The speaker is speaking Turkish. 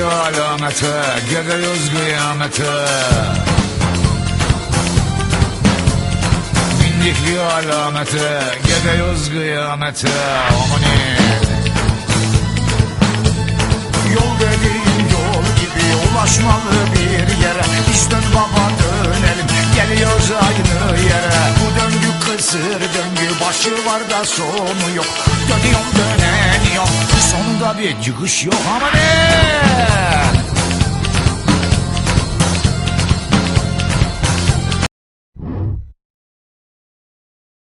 alamete Gidiyoruz kıyamete. Bindik bir alamete Gidiyoruz kıyamete. Amanin Yol dediğin yol gibi ulaşmalı bir yere. Biz dön baba dönelim geliyoruz aynı yere. Bu döngü kısır döngü başı var da sonu yok. Dönüyorum döneniyorum sonunda bir çıkış yok. Ama ne